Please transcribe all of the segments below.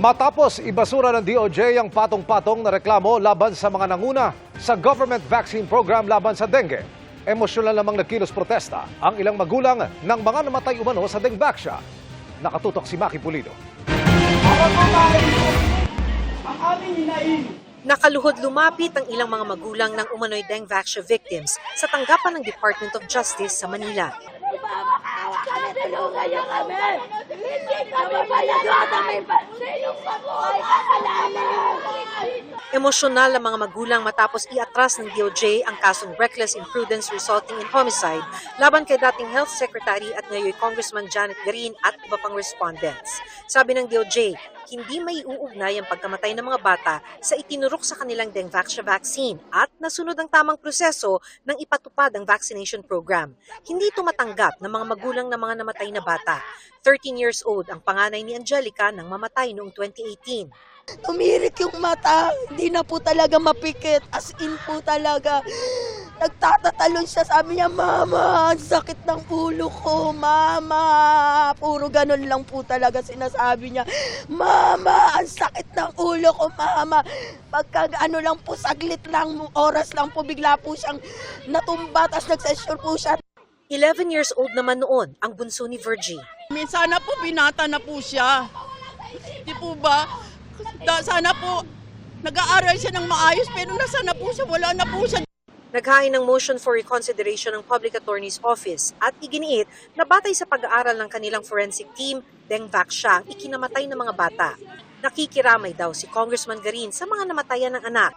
Matapos ibasura ng DOJ ang patong-patong na reklamo laban sa mga nanguna sa government vaccine program laban sa dengue. Emosyonal namang nagkilos protesta ang ilang magulang ng mga namatay umano sa Dengvaxia. Nakatutok si Maki Pulido. Nakaluhod lumapit ang ilang mga magulang ng umano'y Dengvaxia victims sa tanggapan ng Department of Justice sa Manila. Maawa kami, tulungan niyo kami. Kami palagot ang may pansinong mabuhay kasalanan. Emosyonal ang mga magulang matapos iatras ng DOJ ang kasong reckless imprudence resulting in homicide laban kay dating Health Secretary at ngayon Congressman Janet Garin at iba pang respondents. Sabi ng DOJ, hindi may uugnay ang pagkamatay ng mga bata sa itinurok sa kanilang Dengvaxia vaccine at nasunod ang tamang proseso ng ipatupad ang vaccination program. Hindi ito matanggap ng mga magulang ng mga namatay na bata. 13 years old ang panganay ni Angelica nang mamatay noong 2018. Tumirik yung mata, hindi na po talaga mapikit, as in po talaga. Nagtatatalon siya, sabi niya, Mama, ang sakit ng ulo ko, Mama. Puro ganun lang po talaga sinasabi niya. Mama, ang sakit ng ulo ko, Mama. Pagka ano lang po, saglit lang, oras lang po, bigla po siyang natumba, tapos nagsesyon po siya. 11 years old naman noon ang bunso ni Virgie. Minsan na po, binata na po siya. Di po ba? Sana po, nag-aaral siya ng maayos, pero nasa na po siya, wala na po siya. Naghain ng motion for reconsideration ng Public Attorney's Office at iginiit na batay sa pag-aaral ng kanilang forensic team, Dengvac siya ikinamatay ng mga bata. Nakikiramay daw si Congressman Garin sa mga namatayan ng anak.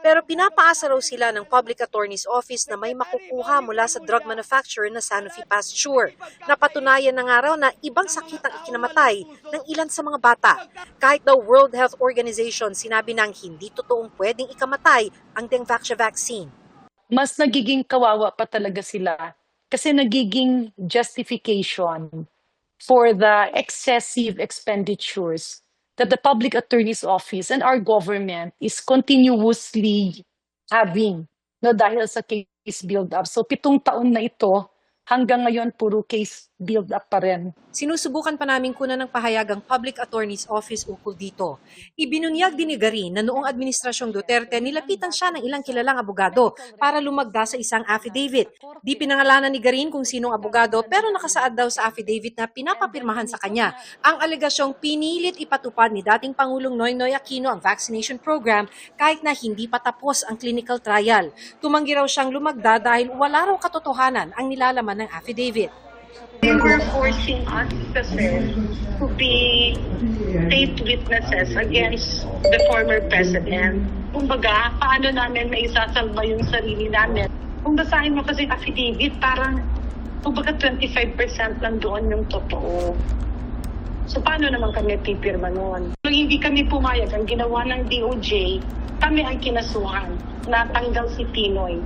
Pero pinapaasa raw sila ng Public Attorney's Office na may makukuha mula sa drug manufacturer na Sanofi Pasteur. Napatunayan na nga raw na ibang sakit ang ikinamatay ng ilan sa mga bata. Kahit daw World Health Organization sinabi nang hindi totoong pwedeng ikamatay ang Dengvaxia vaccine. mas nagiging kawawa pa talaga sila kasi nagiging justification for the excessive expenditures that the public attorney's office and our government is continuously having no dahil sa case build up. So pitong taon na ito hanggang ngayon puro case build up pa rin. Sinusubukan pa namin kunan ng pahayag ang Public Attorney's Office ukol dito. Ibinunyag din ni Garin na noong administrasyong Duterte nilapitan siya ng ilang kilalang abogado para lumagda sa isang affidavit. Di pinangalanan ni Garin kung sinong abogado pero nakasaad daw sa affidavit na pinapapirmahan sa kanya ang alegasyong pinilit ipatupad ni dating Pangulong Noynoy Aquino ang vaccination program kahit na hindi pa tapos ang clinical trial. Tumanggi raw siyang lumagda dahil wala raw katotohanan ang nilalaman ng affidavit. They were forcing us kasi to be state witnesses against the former president. Kumbaga, paano namin maisasalba yung sarili namin? Kung basahin mo kasi affidavit, parang kumbaga 25% lang doon yung totoo. So paano naman kami pipirma noon? Kung hindi kami pumayag, ang ginawa ng DOJ, kami ang kinasuhan. Natanggal si Pinoy.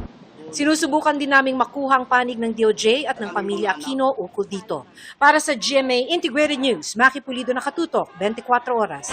Sinusubukan din naming makuha ang panig ng DOJ at ng pamilya Aquino ukol dito. Para sa GMA Integrated News, Maki Pulido nakatutok, 24 oras.